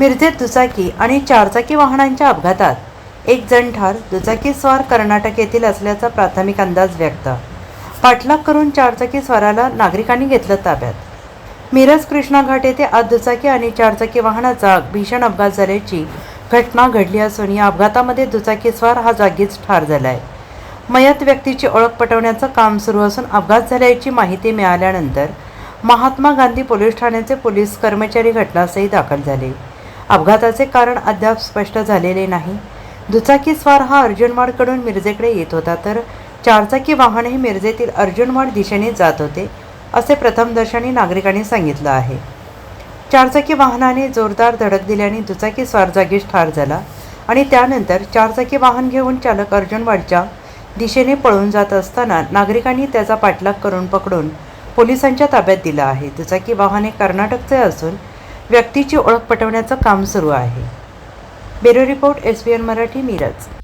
मिरजेत दुचाकी आणि चारचाकी वाहनांच्या अपघातात. एक जण ठार दुचाकी स्वार कर्नाटक येथील असल्याचा प्राथमिक अंदाज व्यक्त. पाठलाग करून चारचाकी स्वाराला नागरिकांनी घेतलं ताब्यात. मिरज कृष्णा घाट येथे आज दुचाकी आणि चारचाकी वाहनाचा भीषण अपघात झाल्याची घटना घडली असून या अपघातामध्ये दुचाकी स्वार हा जागीच ठार झालाय. मयत व्यक्तीची ओळख पटवण्याचं काम सुरू असून अपघात झाल्याची माहिती मिळाल्यानंतर महात्मा गांधी पोलीस ठाण्याचे पोलीस कर्मचारी घटनास्थळी दाखल झाले. अपघाताचे कारण अद्याप स्पष्ट झालेले नाही. दुचाकी स्वार हा अर्जुनवाडकडून मिरजेकडे येत होता तर चारचाकी वाहन हे मिरजेतील अर्जुनवाड दिशेने जात होते असे प्रथमदर्शनी नागरिकांनी सांगितलं आहे. चारचाकी वाहनाने जोरदार धडक दिल्याने दुचाकी स्वार जागीच ठार झाला आणि त्यानंतर चारचाकी वाहन घेऊन चालक अर्जुनवाडच्या दिशेने पळून जात असताना नागरिकांनी त्याचा पाठलाग करून पकडून पोलिसांच्या ताब्यात दिला आहे. दुचाकी वाहन हे कर्नाटकचे असून व्यक्तीची ओळख पटवण्याचं काम सुरू आहे. Bureau report S B N Marathi Miraj.